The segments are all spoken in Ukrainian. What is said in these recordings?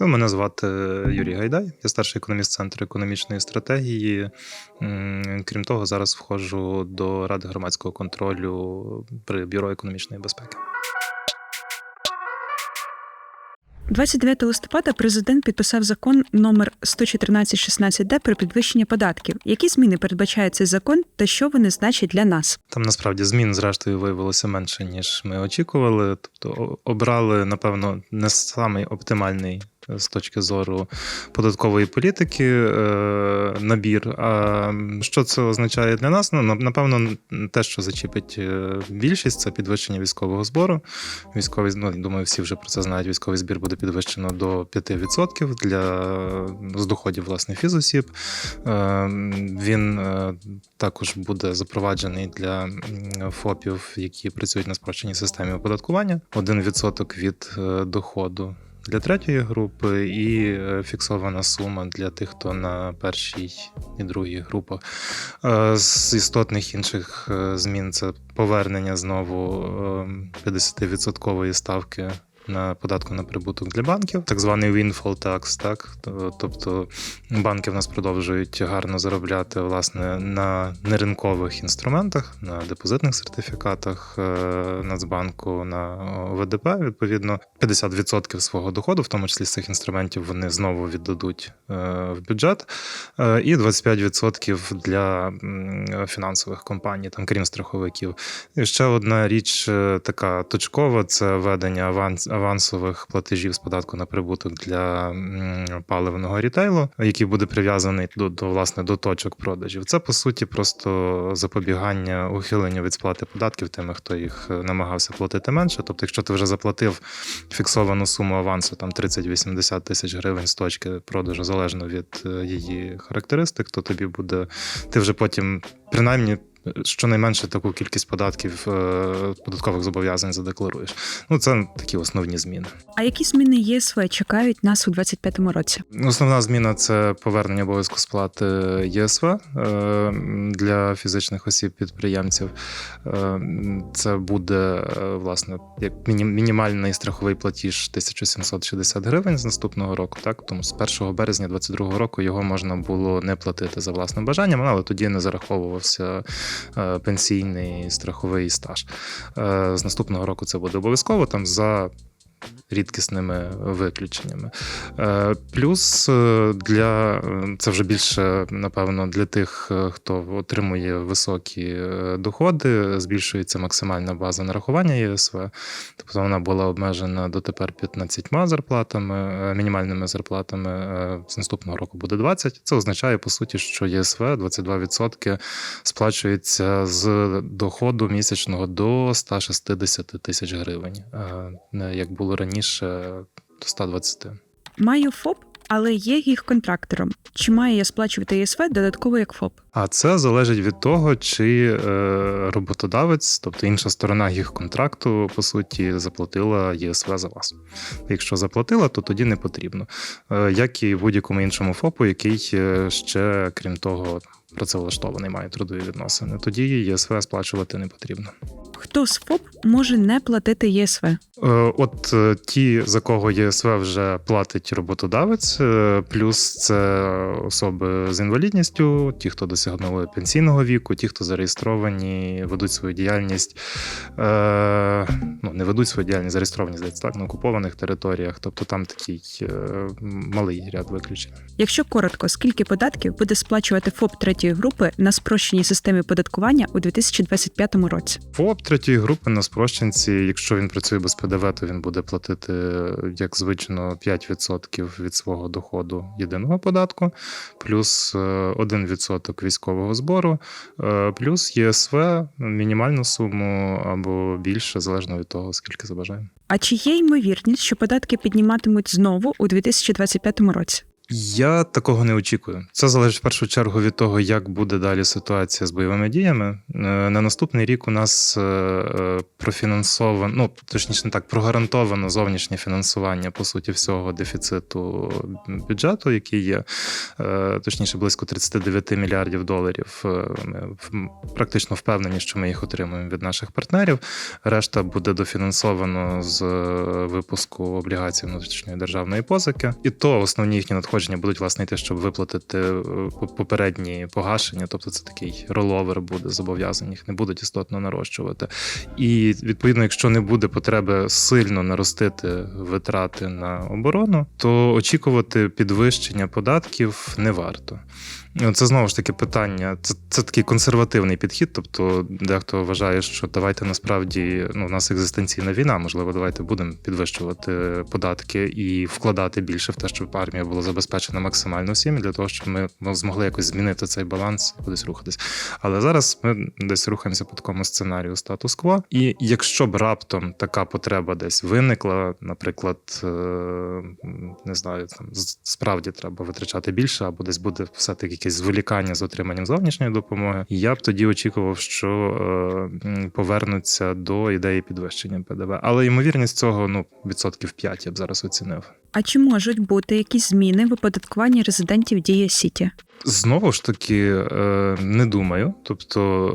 Мене звати Юрій Гайдай, я старший економіст центру економічної стратегії. Крім того, зараз входжу до Ради громадського контролю при бюро економічної безпеки. 29 листопада президент підписав закон номер 114-16Д про підвищення податків. Які зміни передбачає цей закон та що вони значать для нас? Там насправді змін, зрештою, виявилося менше, ніж ми очікували. Тобто обрали, напевно, не самий оптимальний е, з точки зору податкової політики е, набір. А що це означає для нас? Ну, напевно, те, що зачіпить е, більшість, це підвищення військового збору. Військовий ну, думаю, всі вже про це знають. Військовий збір буде підвищено до 5% для з доходів власне фізосіб. Е, Він також буде запроваджений для ФОПів, які працюють на спрощеній системі оподаткування. 1% від доходу. Для третьої групи і е, фіксована сума для тих, хто на першій і другій групах. Е, З істотних інших е, змін це повернення знову е, 50% ставки на податку на прибуток для банків, так званий windfall tax, так тобто банки в нас продовжують гарно заробляти власне на неринкових інструментах, на депозитних сертифікатах е, Нацбанку, на ВДП. Відповідно, 50% свого доходу, в тому числі з цих інструментів, вони знову віддадуть е, в бюджет, Е, і 25% для фінансових компаній, там крім страховиків. І ще одна річ така точкова: це введення аванс, авансових платежів з податку на прибуток для паливного рітейлу, який буде прив'язаний до, до власне до точок продажів. Це по суті просто запобігання ухиленню від сплати податків тими, хто їх е, намагався платити менше. Тобто, якщо ти вже заплатив фіксовану суму авансу, там 30-80 тисяч гривень з точки продажу, залежно від е, її характеристик, то тобі буде ти вже потім принаймні. Щонайменше таку кількість податків е, податкових зобов'язань задекларуєш. Ну це такі основні зміни. А які зміни ЄСВ чекають нас у 25-му році? Основна зміна це повернення обов'язку сплати ЄСВ е, для фізичних осіб підприємців. Е, Це буде е, власне як міні- мінімальний страховий платіж 1760 гривень з наступного року. Так тому з 1 березня 2022 року його можна було не платити за власним бажанням, але тоді не зараховувався е, пенсійний страховий стаж. Е, З наступного року це буде обов'язково там за рідкісними виключеннями. Е, Плюс е, для е, це вже більше, напевно, для тих, хто отримує високі доходи, збільшується максимальна база нарахування ЄСВ. Тобто вона була обмежена дотепер 15 зарплатами, мінімальними зарплатами. З наступного року буде 20. Це означає, по суті, що ЄСВ 22% сплачується з доходу місячного до 160 тисяч гривень, як було раніше до 120. Маю ФОП, але є їх контрактором. Чи маю я сплачувати ЄСВ додатково як ФОП? А це залежить від того, чи е, роботодавець, тобто інша сторона їх контракту, по суті, заплатила ЄСВ за вас. Якщо заплатила, то тоді не потрібно. Е, як і будь-якому іншому ФОПу, який е, ще, крім того, працевлаштований має трудові відносини. Тоді ЄСВ сплачувати не потрібно. Хто з ФОП може не платити ЄСВ? Е, От е, ті, за кого ЄСВ вже платить роботодавець, е, плюс це особи з інвалідністю, ті, хто досягнули пенсійного віку, ті, хто зареєстровані, ведуть свою діяльність, ведуть свою діяльність, зареєстровані здається, так, на окупованих територіях. Тобто там такий е, малий ряд виключень. Якщо коротко, скільки податків буде сплачувати ФОП третьої групи на спрощеній системі податкування у 2025 році? ФОП третьої групи на спрощенці, якщо він працює без ПДВ, то він буде платити, як звично, 5% від свого доходу єдиного податку, плюс е, 1% військового збору, е, плюс ЄСВ мінімальну суму або більше, залежно від того, скільки забажаємо. А чи є ймовірність, що податки підніматимуть знову у 2025 році? Я такого не очікую. Це залежить в першу чергу від того, як буде далі ситуація з бойовими діями. Е, На наступний рік у нас е, е, профінансовано, ну точніше не так, прогарантовано зовнішнє фінансування по суті всього дефіциту бюджету, який є точніше близько 39 мільярдів доларів. Ми практично впевнені, що ми їх отримуємо від наших партнерів. Решта буде дофінансовано з випуску облігацій внутрішньої державної позики. І то основні їхні надходження будуть власне йти, щоб виплатити е, попередні погашення. Тобто це такий роловер буде зобов'язань, їх не будуть істотно нарощувати. І відповідно, якщо не буде потреби сильно наростити витрати на оборону, то очікувати підвищення податків не варто. Ну, Це знову ж таки питання. Це, це такий консервативний підхід. Тобто, дехто вважає, що давайте насправді ну, у нас екзистенційна війна. Можливо, давайте будемо підвищувати податки і вкладати більше в те, щоб армія була забезпечена максимально всім, для того, щоб ми ну, змогли якось змінити цей баланс кудись рухатись. Але зараз ми десь рухаємося по такому сценарію статус-кво. І якщо б раптом така потреба десь виникла, наприклад, е, не знаю, там справді треба витрачати більше, або десь буде все-таки якесь зволікання з отриманням зовнішньої допомоги, я б тоді очікував, що е, повернуться до ідеї підвищення ПДВ. Але ймовірність цього ну відсотків 5 я б зараз оцінив. А чи можуть бути якісь зміни в оподаткуванні резидентів Дія Сіті? Знову ж таки, е, не думаю. Тобто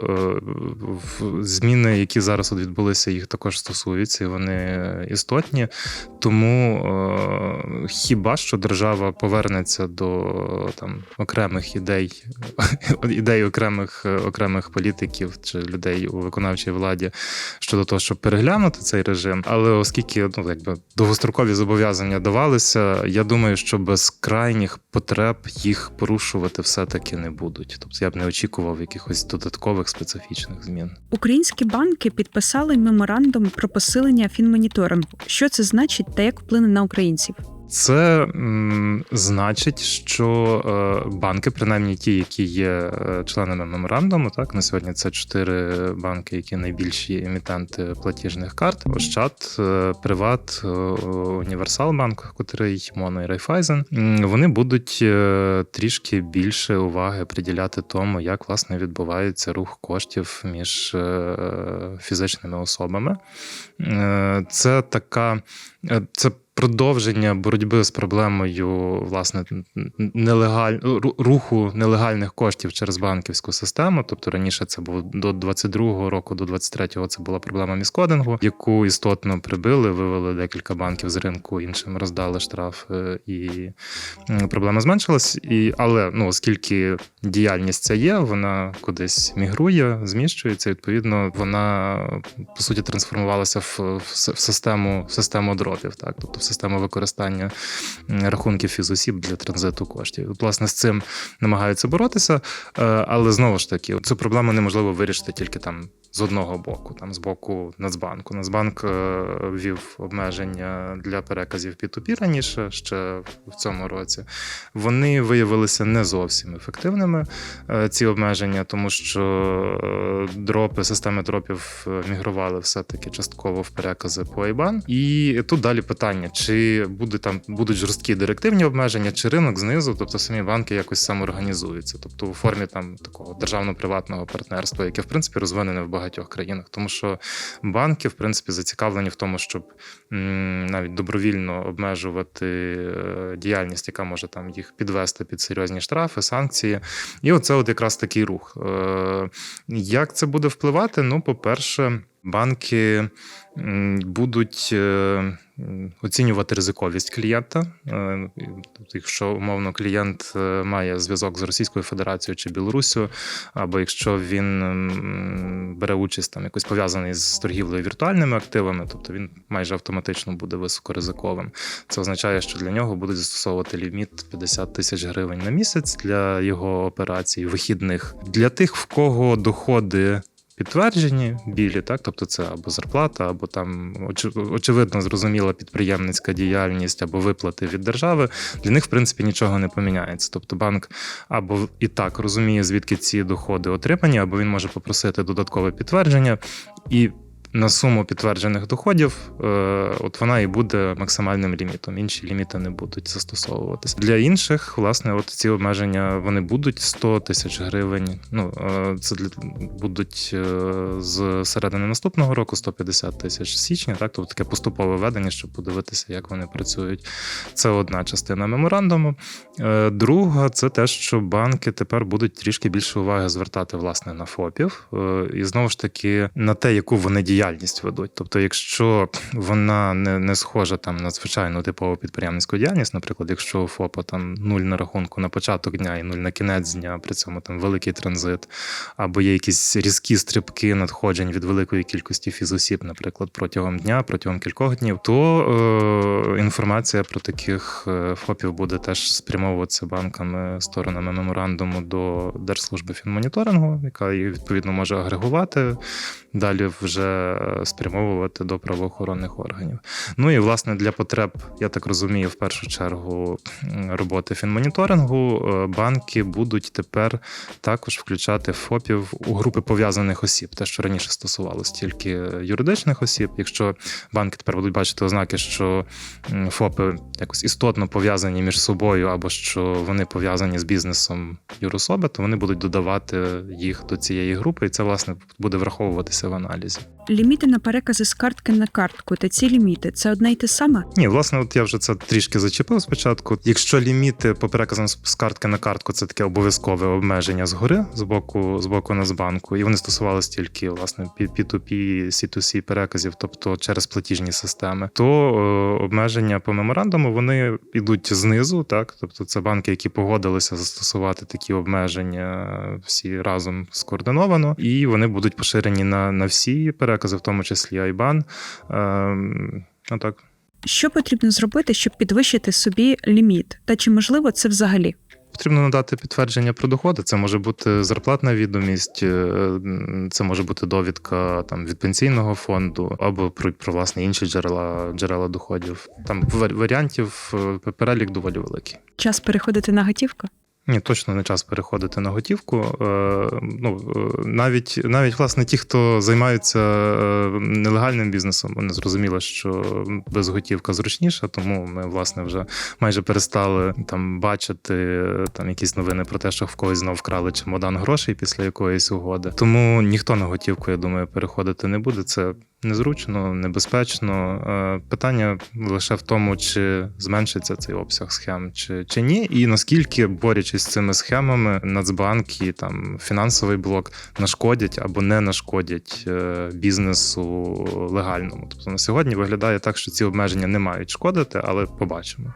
е, зміни, які зараз от відбулися, їх також стосуються, і вони істотні. Тому хіба що держава повернеться до там окремих ідей, ідей ідей окремих, окремих політиків чи людей у виконавчій владі щодо того, щоб переглянути цей режим. Але оскільки ну якби довгострокові зобов'язання давалися, я думаю, що без крайніх потреб їх порушувати все-таки не будуть. Тобто я б не очікував якихось додаткових специфічних змін. Українські банки підписали меморандум про посилення фінмоніторингу. Що це значить та як вплине на українців? Це м, значить, що е, банки, принаймні ті, які є е, членами меморандуму, так на сьогодні це чотири банки, які найбільші емітенти платіжних карт: Ощад, е, Приват, е, Універсалбанк, котрий Моно і Райфайзен. Вони будуть е, трішки більше уваги приділяти тому, як власне відбувається рух коштів між е, фізичними особами. Е, Це така е, це продовження боротьби з проблемою власне нелегаль... руху нелегальних коштів через банківську систему. Тобто раніше це було до 22-го року, до 23-го це була проблема міскодингу, яку істотно прибили, вивели декілька банків з ринку, іншим роздали штрафи, і проблема зменшилась. І але ну оскільки діяльність ця є, вона кудись мігрує, зміщується. Відповідно, вона по суті трансформувалася в, в, систему в систему дропів, так тобто систему використання рахунків фізосіб для транзиту коштів. Власне, з цим намагаються боротися, е, але знову ж таки, цю проблему неможливо вирішити тільки там. З одного боку, там з боку Нацбанку. Нацбанк е, ввів обмеження для переказів P2P раніше, ще в цьому році. Вони виявилися не зовсім ефективними, е, ці обмеження, тому що дропи, системи дропів мігрували все-таки частково в перекази по IBAN. І тут далі питання: чи буде там будуть жорсткі директивні обмеження, чи ринок знизу, тобто самі банки якось самоорганізуються, тобто у формі там такого державно-приватного партнерства, яке в принципі розвинене в багатьох країнах, тому що банки, в принципі, зацікавлені в тому, щоб м, навіть добровільно обмежувати е, діяльність, яка може там їх підвести під серйозні штрафи, санкції. І оце от якраз такий рух. Е, Як це буде впливати? Ну, по-перше, банки будуть е, оцінювати ризиковість клієнта. Е, Тобто, якщо умовно клієнт е, має зв'язок з Російською Федерацією чи Білоруссю, або якщо він бере участь там якось пов'язаний з торгівлею віртуальними активами, тобто він майже автоматично буде високоризиковим. Це означає, що для нього будуть застосовувати ліміт 50 тисяч гривень на місяць для його операцій вихідних. Для тих, в кого доходи. Підтверджені білі, так тобто це або зарплата, або там очевидно зрозуміла підприємницька діяльність, або виплати від держави. Для них в принципі нічого не поміняється. Тобто банк або і так розуміє, звідки ці доходи отримані, або він може попросити додаткове підтвердження, і на суму підтверджених доходів, е, от вона і буде максимальним лімітом. Інші ліміти не будуть застосовуватися. Для інших, власне, от ці обмеження вони будуть 100 тисяч гривень. Ну е, це для будуть е, з середини наступного року 150 тисяч січня. Так, тобто таке поступове ведення, щоб подивитися, як вони працюють. Це одна частина меморандуму. Друга це те, що банки тепер будуть трішки більше уваги звертати власне на ФОПів, і знову ж таки на те, яку вони діяльність ведуть. Тобто, якщо вона не, не схожа там на звичайну типову підприємницьку діяльність, наприклад, якщо у ФОПа там нуль на рахунку на початок дня і нуль на кінець дня, при цьому там великий транзит, або є якісь різкі стрибки надходжень від великої кількості фізосіб, наприклад, протягом дня, протягом кількох днів, то е, інформація про таких е, ФОПів буде теж спрямовуватися банками, сторонами меморандуму до Держслужби фінмоніторингу, яка її відповідно може агрегувати, далі вже спрямовувати до правоохоронних органів. Ну і власне для потреб, я так розумію, в першу чергу роботи фінмоніторингу е, банки будуть тепер також включати ФОПів у групи пов'язаних осіб, те, що раніше стосувалося тільки юридичних осіб. Якщо банки тепер будуть бачити ознаки, що ФОПи якось істотно пов'язані між собою, або що вони пов'язані з бізнесом юрособи, то вони будуть додавати їх до цієї групи, і це власне буде враховуватися в аналізі. Ліміти на перекази з картки на картку та ці ліміти це одне й те саме? Ні, власне, от я вже це трішки зачепив спочатку. Якщо ліміти по переказам з картки на картку, це таке обов'язкове обмеження згори з боку з боку Нацбанку, і вони стосувалися тільки власне P2P, C2C переказів, тобто через платіжні системи, то е, обмеження по меморандуму вони йдуть знизу, так тобто це банки, які погодилися застосувати такі обмеження всі разом скоординовано, і вони будуть поширені на, на всі перекази, в тому числі IBAN. Ем, ну так. Що потрібно зробити, щоб підвищити собі ліміт? Та чи можливо це взагалі? Потрібно надати підтвердження про доходи. Це може бути зарплатна відомість, е, це може бути довідка там від пенсійного фонду або про, про власне інші джерела джерела доходів. Там вар- варіантів е, перелік доволі великий. Час переходити на готівку? Ні, точно не час переходити на готівку. Е, ну, е, навіть, навіть власне ті, хто займаються е, нелегальним бізнесом, вони зрозуміли, що без готівка зручніша, тому ми власне вже майже перестали там бачити там якісь новини про те, що в когось знов вкрали чемодан грошей після якоїсь угоди. Тому ніхто на готівку, я думаю, переходити не буде. Це незручно, небезпечно. Е, Питання лише в тому, чи зменшиться цей обсяг схем, чи, чи ні, і наскільки борючись з цими схемами, Нацбанк і там фінансовий блок нашкодять або не нашкодять е, бізнесу легальному. Тобто на сьогодні виглядає так, що ці обмеження не мають шкодити, але побачимо.